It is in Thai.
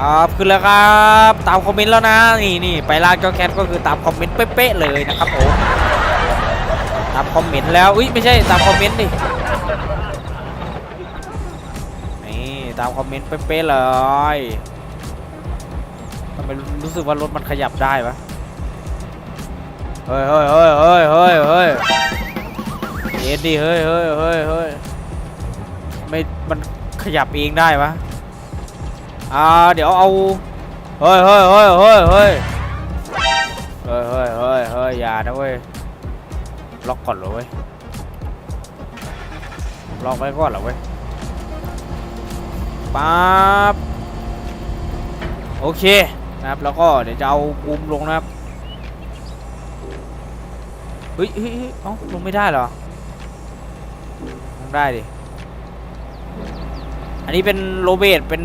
ครับขึ้นแล้วครับตามคอมเมนต์แล้วนะนี่นี่ไปร้านเจ้าแคทก็คือตามคอมเมนต์เป๊ะๆเลยนะครับผมตามคอมเมนต์แล้วอุ้ยไม่ใช่ตามคอมเมนต์ดินี่ตามคอมเมนต์เป๊ะๆเลยทำไมรู้สึกว่ารถมันขยับได้ปะเฮ้ยเฮ้ยเฮ้ยเฮ้ยเฮ้ยเฮ้ยเอ็ดดิเฮ้ยเฮ้ยเฮ้ยเฮ้ยไม่มันขยับเองได้ปะ อ่าเดี๋ยวเอาเฮ้ยเฮ้ยเฮ้ยเฮ้ยเฮ้ยเฮ้ยเฮ้ยเฮ้ยเฮ้ยอย่านะเว้ยล็อกก่อนเหรอเว้ยล็อกไว้ก่อนเหรอเว้ยปั๊บโอเคนะครับแล้วก็เดี๋ยวจะเอาบูมลงนะครับเฮ้ยเฮ้ยเฮ้ยเอ้าลงไม่ได้เหรอลงได้ดิอันนี้เป็นโรเบตเป็น